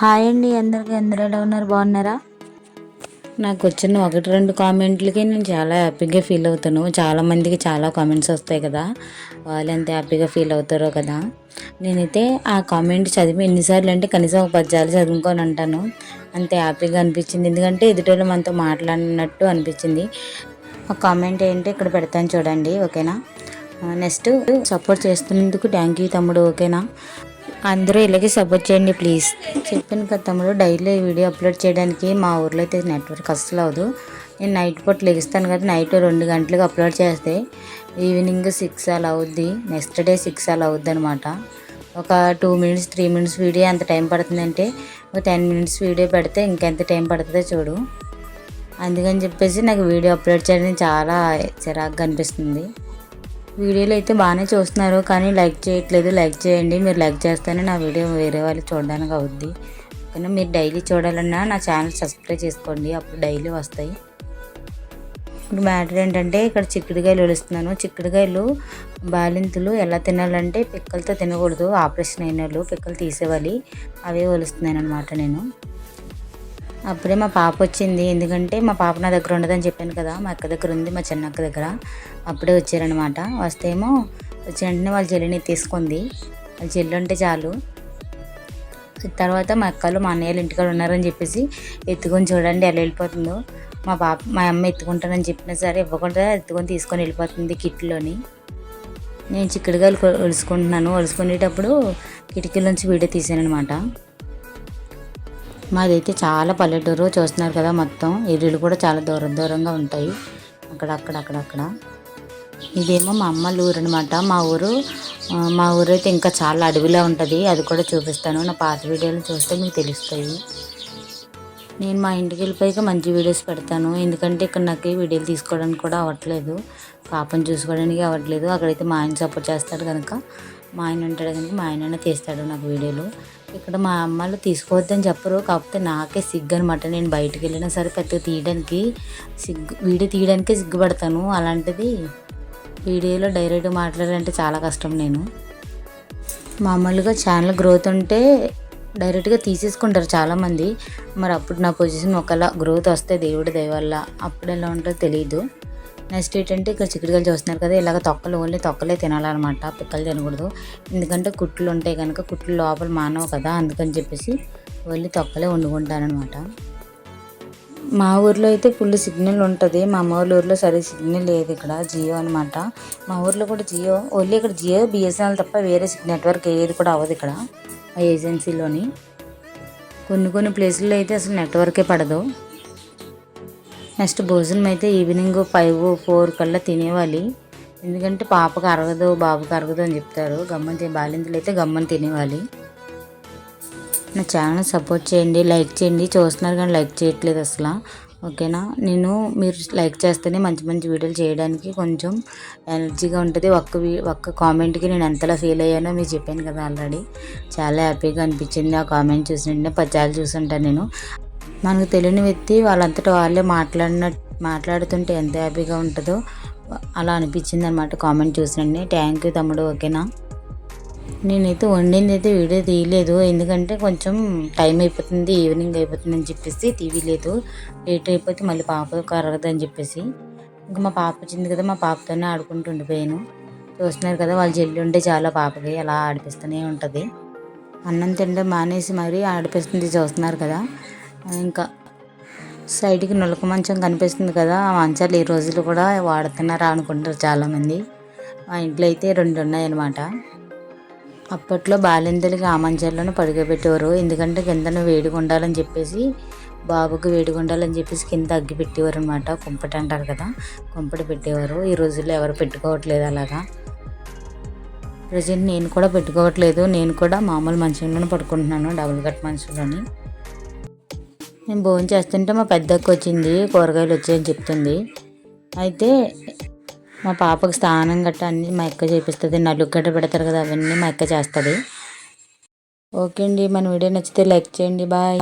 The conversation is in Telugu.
హాయ్ అండి అందరికీ అందరూ ఎలా ఉన్నారు? బాగున్నారా? నాకు వచ్చిన ఒకటి రెండు కామెంట్లకి నేను చాలా హ్యాపీగా ఫీల్ అవుతాను. చాలా మందికి చాలా కామెంట్స్ వస్తాయి కదా. వాళ్ళు ఎంత హ్యాపీగా ఫీల్ అవుతారో కదా. నేనైతే ఆ కామెంట్ చదివి ఎన్నిసార్లు అంటే కనీసం ఒక పద్యాలు చదువుకొని అంటాను అంత హ్యాపీగా అనిపించింది. ఎందుకంటే ఎదుటోళ్ళు మనతో మాట్లాడినట్టు అనిపించింది. ఆ కామెంట్ ఏంటి ఇక్కడ పెడతాను చూడండి ఓకేనా? నెక్స్ట్ సపోర్ట్ చేస్తున్నందుకు థ్యాంక్ యూ తమ్ముడు ఓకేనా? అందరూ ఇలాగే సపోర్ట్ చేయండి ప్లీజ్ చెప్పాను కదా తమ్ముడు డైలీ వీడియో అప్లోడ్ చేయడానికి మా ఊర్లో అయితే నెట్వర్క్ అస్సలు అవ్వదు. నేను నైట్ పూట లెగిస్తాను కదా నైట్ రెండు గంటలకు అప్లోడ్ చేస్తే ఈవినింగ్ సిక్స్ అలా అవుద్ది. నెక్స్ట్ డే సిక్స్ అలా అవుద్ది అనమాట ఒక two minutes three minutes video ఎంత టైం పడుతుందంటే ఒక టెన్ మినిట్స్ వీడియో పెడితే ఇంకెంత టైం పడుతుందో చూడు. అందుకని చెప్పేసి నాకు వీడియో అప్లోడ్ చేయడానికి చాలా చిరాకుగా అనిపిస్తుంది. వీడియోలు అయితే బాగానే చూస్తున్నారు కానీ లైక్ చేయట్లేదు. లైక్ చేయండి. మీరు లైక్ చేస్తేనే నా వీడియో వేరే వాళ్ళు చూడడానికి అవుద్ది. కానీ మీరు డైలీ చూడాలన్నా నా ఛానల్ సబ్స్క్రైబ్ చేసుకోండి. అప్పుడు డైలీ వస్తాయి. ఇప్పుడు మ్యాటర్ ఏంటంటే ఇక్కడ చిక్కుడుకాయలు ఒలుస్తున్నాను. చిక్కుడుకాయలు బాలింతులు ఎలా తినాలంటే పిక్కలతో తినకూడదు. ఆపరేషన్ అయిన వాళ్ళు పిక్కలు తీసేవాలి. అవే ఒలుస్తున్నాను అనమాట నేను. అప్పుడే మా పాప వచ్చింది. ఎందుకంటే మా పాప నా దగ్గర ఉండదని చెప్పాను కదా మా అక్క దగ్గర ఉంది మా చిన్నక్క దగ్గర. అప్పుడే వచ్చారనమాట వస్తేమో వచ్చిన వెంటనే వాళ్ళ చెల్లిని తీసుకుంది. వాళ్ళ చెల్లి ఉంటే చాలు. తర్వాత మా అక్కలు మా అన్నయ్యలు ఇంటికాడ ఉన్నారని చెప్పేసి ఎత్తుకొని చూడండి ఎలా వెళ్ళిపోతుందో. మా పాప మా అమ్మ ఎత్తుకుంటానని చెప్పినా సరే ఇవ్వకుండా ఎత్తుకొని తీసుకొని వెళ్ళిపోతుంది కిట్లోని నేను చిక్కుడుగాయలు ఒలుసుకుంటున్నాను. ఒలుసుకునేటప్పుడు కిటికీలోంచి వీడియో తీసాను అనమాట మాదైతే చాలా పల్లెటూరు చూస్తున్నారు కదా మొత్తం. ఇల్లులు కూడా చాలా దూరం దూరంగా ఉంటాయి. అక్కడ అక్కడ అక్కడ అక్కడ. ఇదేమో మా అమ్మ ఊరు అనమాట మా ఊరు మా ఊరు అయితే ఇంకా చాలా అడవిలో ఉంటుంది. అది కూడా చూపిస్తాను. నా పాత వీడియోలు చూస్తే మీకు తెలుస్తాయి. నేను మా ఇంటికి వెళ్ళిపోయాక మంచి వీడియోస్ పెడతాను. ఎందుకంటే ఇక్కడ నాకు వీడియోలు తీసుకోవడానికి కూడా అవ్వట్లేదు. పాపను చూసుకోవడానికి అవ్వట్లేదు. అక్కడైతే మా ఆయన సపోర్ట్ చేస్తాడు కనుక. మా ఆయన ఉంటాడు కనుక మా ఆయన తీస్తాడు నాకు వీడియోలు. ఇక్కడ మా అమ్మలు తీసుకోవద్దని చెప్పరు. కాకపోతే నాకే సిగ్గు అనమాట నేను బయటకు వెళ్ళినా సరే పెద్దగా తీయడానికి సిగ్గు వీడియో తీయడానికే సిగ్గుపడతాను. అలాంటిది వీడియోలో డైరెక్ట్ మాట్లాడాలంటే చాలా కష్టం నేను. మామూలుగా ఛానల్ గ్రోత్ ఉంటే డైరెక్ట్గా తీసేసుకుంటారు చాలామంది. మరి అప్పుడు నా పొజిషన్ ఒకలా గ్రోత్ వస్తే దేవుడి దయవల్ల అప్పుడు ఎలా ఉంటుందో తెలియదు నెక్స్ట్ ఏంటంటే ఇక్కడ చిక్కుడుకాయలు చూస్తున్నారు కదా ఇలాగ తొక్కలు ఓన్లీ తొక్కలే తినాలన్నమాట పిక్కలు తినకూడదు. ఎందుకంటే కుట్లు ఉంటాయి కనుక కుట్లు లోపల మానవు కదా అందుకని చెప్పేసి ఓన్లీ తొక్కలే వండుకుంటారనమాట మా ఊర్లో అయితే ఫుల్ సిగ్నల్ ఉంటుంది. మా అమ్మ వాళ్ళ ఊర్లో సరే సిగ్నల్ లేదు ఇక్కడ జియో అనమాట మా ఊర్లో కూడా జియో ఓన్లీ ఇక్కడ జియో బిఎస్ఎన్ఎల్ తప్ప వేరే నెట్వర్క్ ఏది కూడా అవ్వదు ఇక్కడ ఆ ఏజెన్సీలోని. కొన్ని కొన్ని ప్లేసుల్లో అయితే అసలు నెట్వర్కే పడదు. నెక్స్ట్ భోజనం అయితే ఈవినింగ్ ఫైవ్ ఫోర్ కల్లా తినేవాలి. ఎందుకంటే పాపకు అరగదు బాబుకి అరగదు అని చెప్తారు. గమ్మని బాలింతలు అయితే గమ్మని తినేవాలి. నా ఛానల్ సపోర్ట్ చేయండి లైక్ చేయండి. చూస్తున్నారు కానీ లైక్ చేయట్లేదు అసలు. ఓకేనా? నేను మీరు లైక్ చేస్తేనే మంచి మంచి వీడియోలు చేయడానికి కొంచెం ఎనర్జీగా ఉంటుంది. ఒక్క ఒక్క కామెంట్కి నేను ఎంతలా ఫీల్ అయ్యానో మీరు చెప్పాను కదా ఆల్రెడీ. చాలా హ్యాపీగా అనిపించింది. ఆ కామెంట్ చూసిన పద్యాలు చూసుంటాను నేను. మనకు తెలియని వ్యక్తి వాళ్ళంతటా వాళ్ళే మాట్లాడిన మాట్లాడుతుంటే ఎంత హ్యాపీగా ఉంటుందో అలా అనిపించింది అనమాట కామెంట్ చూసినండి థ్యాంక్ యూ తమ్ముడు ఓకేనా నేనైతే వండింది అయితే వీడియో తీయలేదు. ఎందుకంటే కొంచెం టైం అయిపోతుంది ఈవినింగ్ అయిపోతుంది అని చెప్పేసి తీయలేదు. లేట్ అయిపోతే మళ్ళీ పాప కరగదు అని చెప్పేసి. ఇంకా మా పాప వచ్చింది కదా మా పాపతోనే ఆడుకుంటూ ఉండిపోయాను. చూస్తున్నారు కదా వాళ్ళ చెల్లి ఉంటే చాలా పాపకి అలా ఆడిపిస్తూనే ఉంటుంది. అన్నం తినడం మానేసి మరీ ఆడిపిస్తుంది చూస్తున్నారు కదా. ఇంకా సైడ్కి నులక మంచం కనిపిస్తుంది కదా ఆ మంచాలు ఈ రోజులు కూడా వాడుతున్నారా అనుకుంటారు చాలామంది. మా ఇంట్లో అయితే రెండు ఉన్నాయన్నమాట. అప్పట్లో బాలింతలకి ఆ మంచాల్లోనే పడుకోబెట్టేవారు. ఎందుకంటే కిందన వేడిగా ఉండాలని చెప్పేసి బాబుకి వేడిగా ఉండాలని చెప్పేసి కింద అగ్గి పెట్టేవారు అనమాట కుంపటి అంటారు కదా కుంపటి పెట్టేవారు. ఈ రోజుల్లో ఎవరు పెట్టుకోవట్లేదు అలాగా. ప్రజెంట్ నేను కూడా పెట్టుకోవట్లేదు. నేను కూడా మామూలు మంచంలోనే పడుకుంటున్నాను డబుల్ కట్ మంచంలోని. నేను భోజనం చేస్తుంటే మా పెద్దక్క వచ్చింది కూరగాయలు వచ్చాయని చెప్తుంది. అయితే మా పాపకు స్నానం గట్ట అన్నీ మా అక్క చేపిస్తుంది నలుగు గట్ట పెడతారు కదా అవన్నీ మా అక్క చేస్తుంది. ఓకే అండి మన వీడియో నచ్చితే లైక్ చేయండి బాయ్.